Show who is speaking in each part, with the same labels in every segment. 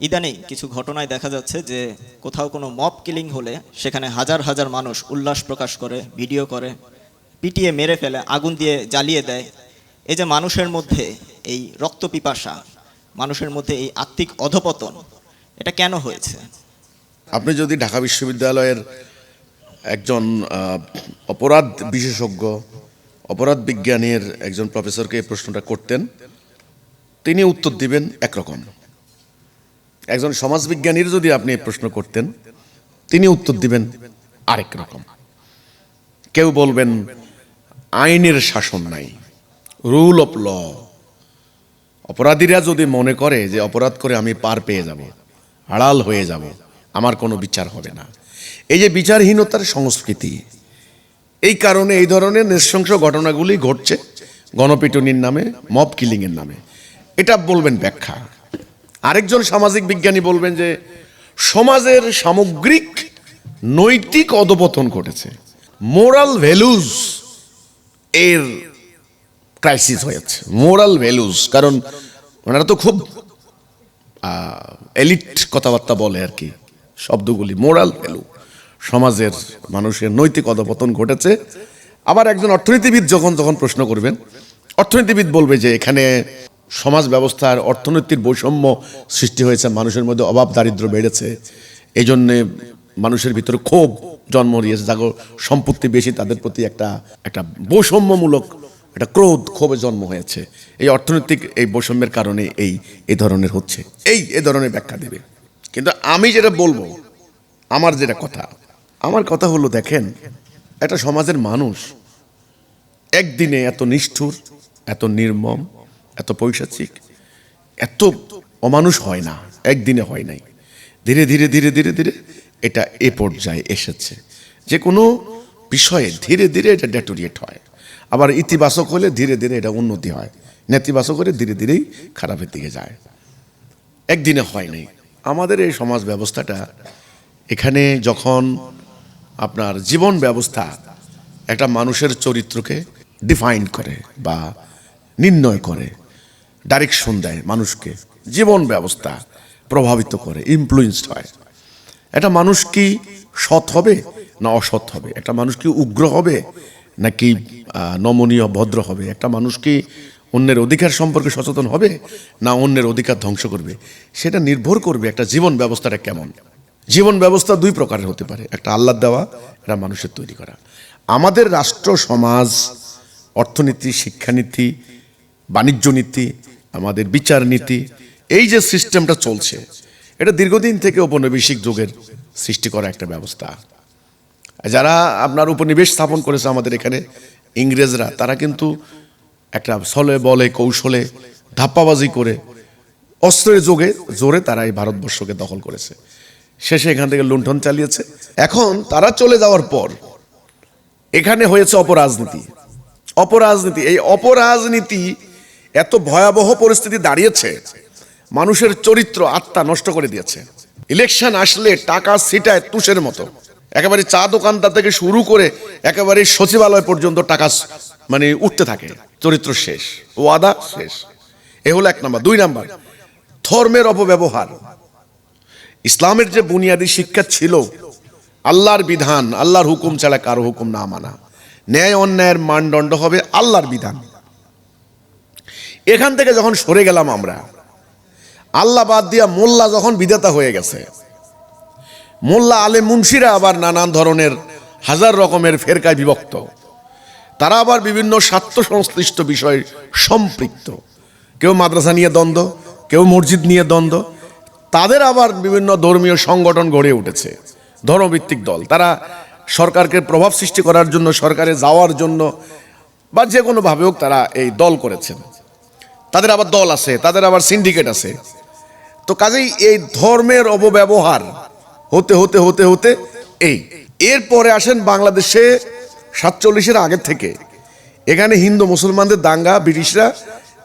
Speaker 1: ইদানিং কিছু ঘটনায় দেখা যাচ্ছে যে কোথাও কোনো মব কিলিং হলে সেখানে হাজার হাজার মানুষ উল্লাস প্রকাশ করে, ভিডিও করে, পিটিয়ে মেরে ফেলে, আগুন দিয়ে জ্বালিয়ে দেয়। এই যে মানুষের মধ্যে এই রক্ত পিপাসা, মানুষের মধ্যে এই আত্মিক অধপতন, এটা কেন হয়েছে?
Speaker 2: আপনি যদি ঢাকা বিশ্ববিদ্যালয়ের একজন অপরাধ বিশেষজ্ঞ, অপরাধ বিজ্ঞানের একজন প্রফেসরকে এই প্রশ্নটা করতেন, তিনি উত্তর দিবেন একরকম। একজন সমাজবিজ্ঞানীর যদি আপনি প্রশ্ন করতেন, তিনি উত্তর দিবেন আরেক রকম। কেউ বলবেন, আইনের শাসন নাই রুল অফ ল অপরাধীরা যদি মনে করে যে অপরাধ করে আমি পার পেয়ে যাব আড়াল হয়ে যাব, আমার কোনো বিচার হবে না। এই যে বিচারহীনতার সংস্কৃতি, এই কারণে এই ধরনের নৃশংস ঘটনাগুলি ঘটছে গণপিটুনির নামে মব কিলিংয়ের নামে। এটা বলবেন ব্যাখ্যা। আরেকজন সামাজিক বিজ্ঞানী বলবেন যে সমাজের সামগ্রিক নৈতিক অধপতন ঘটেছে। মোরাল ভ্যালুজ এর ক্রাইসিস হয়েছে মোরাল ভ্যালুজ কারণ ওনারা তো খুব এলিট কথাবার্তা বলে আর কি, শব্দগুলি, মোরাল ভ্যালু। সমাজের মানুষের নৈতিক অধপতন ঘটেছে। আবার একজন অর্থনীতিবিদ যখন যখন প্রশ্ন করবেন, অর্থনীতিবিদ বলবে যে এখানে সমাজ ব্যবস্থার অর্থনীতির বৈষম্য সৃষ্টি হয়েছে, মানুষের মধ্যে অভাব দারিদ্র বেড়েছে। এই জন্যে মানুষের ভিতরে ক্ষোভ জন্ম নিয়েছে যাগো সম্পত্তি বেশি, তাদের প্রতি একটা একটা বৈষম্যমূলক, একটা ক্রোধ, ক্ষোভে জন্ম হয়েছে। এই অর্থনৈতিক এই বৈষম্যের কারণে এই, এ ধরনের হচ্ছে। এই, এ ধরনের ব্যাখ্যা দেবে। কিন্তু আমি যেটা বলব, আমার যেটা কথা, আমার কথা হলো দেখেন, একটা সমাজের মানুষ একদিনে এত নিষ্ঠুর, এত নির্মম এত পৈশাচিক এত অমানুষ হয় না, একদিনে হয় নাই। ধীরে ধীরে ধীরে ধীরে ধীরে এটা এ পর্যায়ে এসেছে। যে কোনো বিষয়ে ধীরে ধীরে এটা ডেটোরিয়েট হয়। আবার ইতিবাচক হলে ধীরে ধীরে এটা উন্নতি হয়। নেতিবাচক হলে ধীরে, ধীরেই খারাপের দিকে যায়। একদিনে হয় নাই। আমাদের এই সমাজ ব্যবস্থাটা এখানে যখন আপনার জীবন ব্যবস্থা একটা মানুষের চরিত্রকে ডিফাইন করে বা নির্ণয় করে ডাইরেকশন দেয় মানুষকে। জীবন ব্যবস্থা প্রভাবিত করে ইনফ্লুয়েসড হয়। একটা মানুষ কি সৎ হবে না অসৎ হবে? একটা মানুষ কি উগ্র হবে নাকি নমনীয়, ভদ্র হবে? একটা মানুষ কি অন্যের অধিকার সম্পর্কে সচেতন হবে না অন্যের অধিকার ধ্বংস করবে? সেটা নির্ভর করবে একটা জীবন ব্যবস্থাটা কেমন। জীবন ব্যবস্থা দুই প্রকারের হতে পারে, একটা আল্লাহ দেওয়া, একটা মানুষের তৈরি করা। আমাদের রাষ্ট্র, সমাজ, অর্থনীতি, শিক্ষানীতি, বাণিজ্য নীতি আমাদের বিচার নীতি, এই যে সিস্টেমটা চলছে, এটা দীর্ঘদিন থেকে উপনিবেশিক যুগের সৃষ্টি করা একটা ব্যবস্থা। যারা আপনার উপনিবেশ স্থাপন করেছে আমাদের এখানে, ইংরেজরা, তারা কিন্তু একটা ছলে বলে, কৌশলে ধাপ্পাবাজি করে অস্ত্রের যোগে জোরে তারা এই ভারতবর্ষকে দখল করেছে। শেষে এখান থেকে লুণ্ঠন চালিয়েছে। এখন তারা চলে যাওয়ার পর এখানে হয়েছে অপরাজনীতি। অপরাজনীতি, এই অপরাজনীতি এত ভয়াবহ পরিস্থিতি দাঁড়িয়েছে, মানুষের চরিত্র আত্মা নষ্ট করে দিয়েছে। ইলেকশন আসলে টাকা সিটায় তুষের মতো। একেবারে চা দোকানদার থেকে শুরু করে একেবারে সচিবালয় পর্যন্ত টাকা মানে উঠতে থাকে। চরিত্র শেষ, ওয়াদা শেষ। এ হলো এক নাম্বার। দুই নাম্বার, ধর্মের অপব্যবহার। ইসলামের যে বুনিয়াদী শিক্ষা ছিল, আল্লাহর বিধান, আল্লাহর হুকুম ছাড়া কারও হুকুম না মানা। ন্যায় অন্যায়ের মানদণ্ড হবে আল্লাহর বিধান। এখান থেকে যখন সরে গেলাম আমরা, আল্লাহ বাদ দিয়া মোল্লা যখন বিধাতা হয়ে গেছে, মোল্লা আলে মুন্সিরা আবার নানান ধরনের হাজার রকমের ফেরকায় বিভক্ত। তারা আবার বিভিন্ন স্বার্থ সংশ্লিষ্ট বিষয় সম্পৃক্ত। কেউ মাদ্রাসা নিয়ে দ্বন্দ্ব, কেউ মসজিদ নিয়ে দ্বন্দ্ব। তাদের আবার বিভিন্ন ধর্মীয় সংগঠন গড়ে উঠেছে, ধর্মভিত্তিক দল। তারা সরকারকে প্রভাব সৃষ্টি করার জন্য, সরকারে যাওয়ার জন্য বা যে কোনোভাবে হোক তারা এই দল করেছেন। তাদের আবার দল আছে, তাদের আবার সিন্ডিকেট আছে। তো কাজেই এই ধর্মের অপব্যবহার হতে হতে হতে হতে এই। এরপরে আসেন বাংলাদেশে সাতচল্লিশের আগের থেকে। এখানে হিন্দু মুসলমানদের দাঙ্গা, ব্রিটিশরা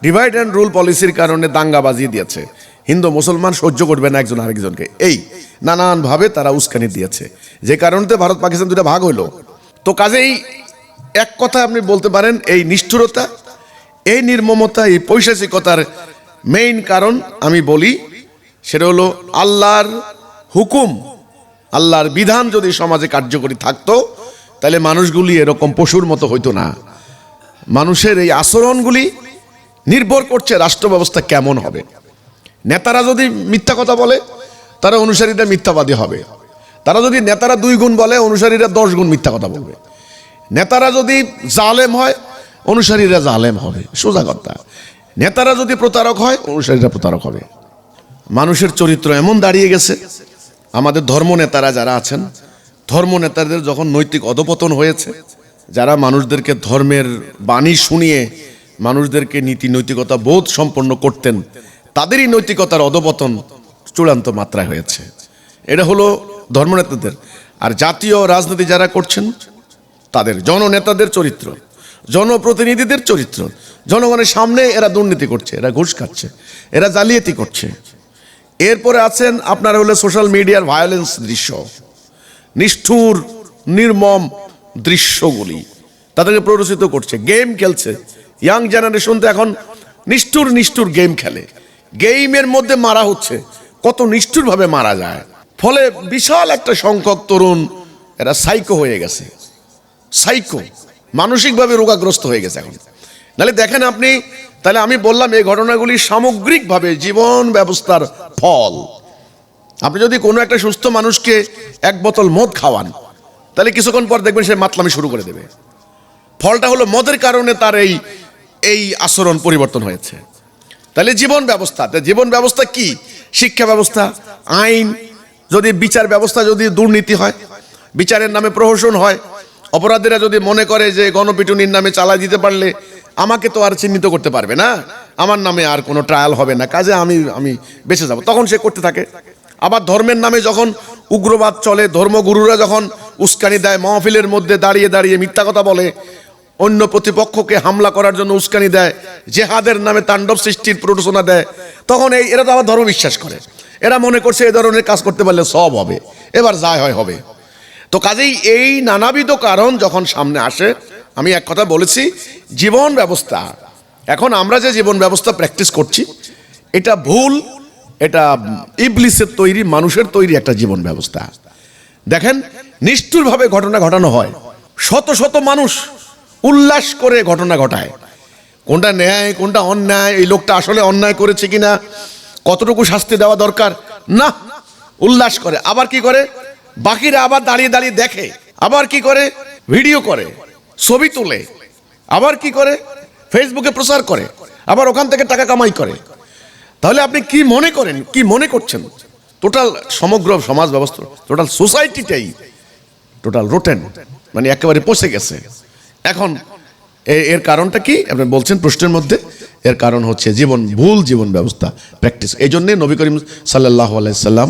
Speaker 2: ডিভাইড অ্যান্ড রুল পলিসির কারণে দাঙ্গা বাজিয়ে দিয়েছে। হিন্দু মুসলমান সহ্য করবে না একজন আরেকজনকে। এই, নানানভাবে তারা উস্কানি দিয়েছে। যে কারণে ভারত পাকিস্তান দুটা ভাগ হইল। তো কাজেই এক কথা আপনি বলতে পারেন, এই নিষ্ঠুরতা এই নির্মমতা, এই পৈশাচিকতার মেইন কারণ আমি বলি, সেটা হলো আল্লাহর হুকুম, আল্লাহর বিধান যদি সমাজে কার্যকরী থাকতো, তাহলে মানুষগুলি এরকম পশুর মতো হইতো না। মানুষের এই আচরণগুলি নির্ভর করছে রাষ্ট্র ব্যবস্থা কেমন হবে। নেতারা যদি মিথ্যা কথা বলে, তারা অনুসারীরা মিথ্যাবাদী হবে। তারা যদি নেতারা দুই গুণ বলে, অনুসারীরা দশ গুণ মিথ্যা কথা বলবে। নেতারা যদি জালেম হয় অনুসারীরা জালেম হবে, সোজা কথা। নেতারা যদি প্রতারক হয়, অনুসারীরা প্রতারক হবে। মানুষের চরিত্র এমন দাঁড়িয়ে গেছে, আমাদের ধর্ম নেতারা যারা আছেন, ধর্ম নেতাদের যখন নৈতিক অধপতন হয়েছে, যারা মানুষদেরকে ধর্মের বাণী শুনিয়ে মানুষদেরকে নীতি নৈতিকতা বোধ সম্পন্ন করতেন, তাদেরই নৈতিকতার অধপতন চূড়ান্ত মাত্রায় হয়েছে। এটা হলো ধর্মনেতাদের আর জাতীয় রাজনীতি যারা করছেন, তাদের জননেতাদের চরিত্র। জনপ্রতিনিধিদের চরিত্র। জনগণের সামনে এরা দুর্নীতি করছে, এরা ঘুষ খাচ্ছে, এরা জালিয়াতি করছে। এরপরে আছেন আপনার হলো সোশ্যাল মিডিয়ার ভায়োলেন্স দৃশ্য। নিষ্ঠুর, নির্মম দৃশ্যগুলি তাদেরকে প্ররোচিত করছে। গেম খেলছে। ইয়াং জেনারেশন তো এখন নিষ্ঠুর নিষ্ঠুর গেম খেলে। গেমের মধ্যে মারা হচ্ছে। কত নিষ্ঠুরভাবে মারা যায়। ফলে বিশাল একটা সংখ্যক তরুণ এরা সাইকো হয়ে গেছে। সাইকো মানসিকভাবে রোগাগ্রস্ত হয়ে গেছে এখন। নাহলে দেখেন আপনি, তাহলে আমি বললাম এই ঘটনাগুলি সামগ্রিকভাবে জীবন ব্যবস্থার ফল। আপনি যদি কোনো একটা সুস্থ মানুষকে এক বোতল মদ খাওয়ান, তাহলে কিছুক্ষণ পর দেখবেন সে মাতলামি শুরু করে দেবে। ফলটা হলো মদের কারণে তার এই এই আচরণ পরিবর্তন হয়েছে। তাহলে জীবন ব্যবস্থা জীবন ব্যবস্থা কি? শিক্ষা ব্যবস্থা, আইন, যদি বিচার ব্যবস্থা, যদি দুর্নীতি হয়, বিচারের নামে প্রহসন হয় অপরাধীরা যদি মনে করে যে গণপিটুনির নামে চালা দিতে পারলে আমাকে তো আর চিহ্নিত করতে পারবে না। আমার নামে আর কোনো ট্রায়াল হবে না। কাজে আমি আমি বেঁচে যাব। তখন সে করতে থাকে। আবার ধর্মের নামে যখন উগ্রবাদ চলে, ধর্মগুরুরা যখন উস্কানি দেয়, মহফিলের মধ্যে দাঁড়িয়ে দাঁড়িয়ে মিথ্যা কথা বলে, অন্য প্রতিপক্ষকে হামলা করার জন্য উস্কানি দেয়, জেহাদের নামে তাণ্ডব সৃষ্টির প্ররোচনা দেয়, তখন এই, এরা তো আবার ধর্ম বিশ্বাস করে। এরা মনে করছে এই ধরনের কাজ করতে পারলে সব হবে। এবার যায় হয়, হবে। তো কাজেই এই নানাবিধ কারণ যখন সামনে আসে, আমি এক কথা বলেছি, জীবন ব্যবস্থা। এখন আমরা যে জীবন ব্যবস্থা প্র্যাকটিস করছি, এটা ভুল, এটা ইবলিসের তৈরি, মানুষের তৈরি একটা জীবন ব্যবস্থা। দেখেন, নিষ্ঠুরভাবে ঘটনা ঘটানো হয়। শত শত মানুষ উল্লাস করে ঘটনা ঘটায়। কোনটা ন্যায়, কোনটা অন্যায়, এই লোকটা আসলে অন্যায় করেছে কিনা, কতটুকু শাস্তি দেওয়া দরকার? না, উল্লাস করে। আবার কি করে? বাকিরা আবার দাঁড়িয়ে দাঁড়িয়ে দেখে। আবার কি করে? ভিডিও করে, ছবি তোলে। আবার কি করে? ফেসবুকে প্রচার করে, আবার ওখান থেকে টাকা কামাই করে। তাহলে আপনি কি মনে করেন, কি মনে করছেন? টোটাল সমগ্র সমাজ ব্যবস্থা টোটাল সোসাইটিটাই টোটাল রোটেন মানে একেবারে পচে গেছে। এখন এর কারণটা কি? আপনি বলছেন প্রশ্নের মধ্যে। এর কারণ হচ্ছে জীবন, ভুল জীবন ব্যবস্থা প্র্যাকটিস এই জন্যে নবী করিম সাল্লাহ আলাইসাল্লাম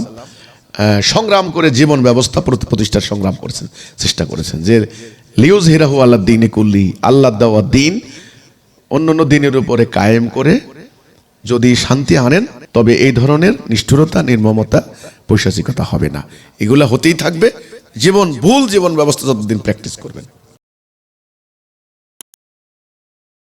Speaker 2: সংগ্রাম করে জীবন ব্যবস্থা প্রতিষ্ঠার সংগ্রাম করেছেন, চেষ্টা করেছেন। যে লিউজ হিরাহু আল্লাহ দিনে কুল্লি, আল্লাহ দেওয়া দিন অন্য অন্য দিনের উপরে কায়েম করে যদি শান্তি আনেন, তবে এই ধরনের নিষ্ঠুরতা, নির্মমতা, পৈশাচিকতা হবে না। এগুলা হতেই থাকবে। জীবন, ভুল জীবন ব্যবস্থা যতদিন প্র্যাকটিস করবেন।